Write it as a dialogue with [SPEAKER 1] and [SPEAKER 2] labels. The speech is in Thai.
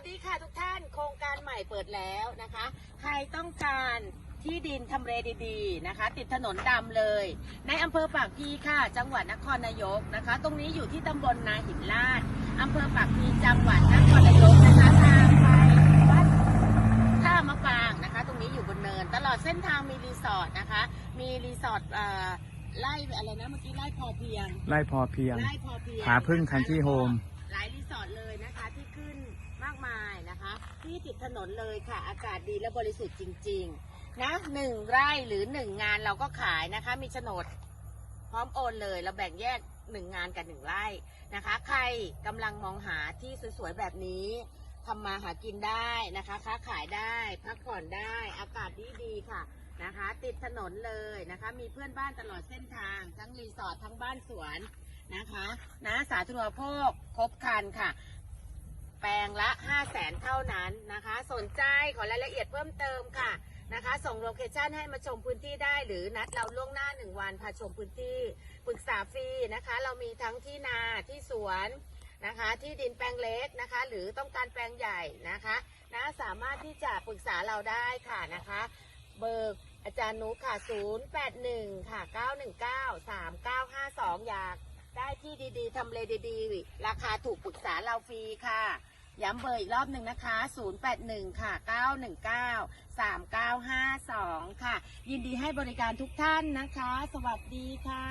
[SPEAKER 1] วัสดีค่ะทุกท่านโครงการใหม่เปิดแล้วนะคะ ใครต้องการที่ดินทำเลดีๆนะคะ ติดถนนดำเลย ในอำเภอปากพลีค่ะ จังหวัดนครนายกนะคะ ตรงนี้อยู่ที่ตำบลนาหินลาดอำเภอปากพลีจังหวัดนครนายกนะคะทางไปวัดท่ามะปรางนะคะ ตรงนี้อยู่บนเนิน ตลอดเส้นทางมีรีสอร์ทนะคะ มีรีสอร์ทเอ่อไล่อะไรนะเมื่อกี้ไล่พอเพียง
[SPEAKER 2] ไล่พอเพียง
[SPEAKER 1] ไล่พอเพียง
[SPEAKER 2] ผาพึ่ง Country Home
[SPEAKER 1] หลายรีสอร์ทเลยนะคะที่ขึ้น มายนะคะ ที่ติดถนนเลยค่ะ อากาศดีและบริสุทธิ์จริง ๆ นะหนึ่งไร่หรือหนึ่งงานเราก็ขายนะคะ มีโฉนดพร้อมโอนเลยเราแบ่งแยกหนึ่งงานกับหนึ่งไร่นะคะ ใครกำลังมองหาที่สวยๆแบบนี้ทำมาหากินได้นะคะ ค้าขายได้ พักผ่อนได้ อากาศดีๆค่ะนะคะ ติดถนนเลยนะคะ มีเพื่อนบ้านตลอดเส้นทาง ทั้งรีสอร์ททั้งบ้านสวนนะคะ นะสาธารณูปโภคครบคันค่ะ แปลงละ5 0 0แสนเท่านั้นนะคะ สนใจขอรายละเอียดเพิ่มเติมค่ะนะคะ ส่งโลเคชันให้มาชมพื้นที่ได้ หรือนัดเราล่วงหน้า 1 วันพาชมพื้นที่ปรึกษาฟรีนะคะ เรามีทั้งที่นาที่สวนนะคะ ที่ดินแปลงเล็กนะคะ หรือต้องการแปลงใหญ่นะคะนะสามารถที่จะปรึกษาเราได้ค่ะนะคะ เบอร์อาจารย์นุค่ะ 081 ค่ะ 919 3952 อยาก ได้ที่ดีๆทำเลดีๆ ราคาถูกปรึกษาเราฟรีค่ะ ย้ำเบอร์อีกรอบหนึ่งนะคะ 081 ค่ะ 919 3952 ค่ะ ยินดีให้บริการทุกท่านนะคะ สวัสดีค่ะ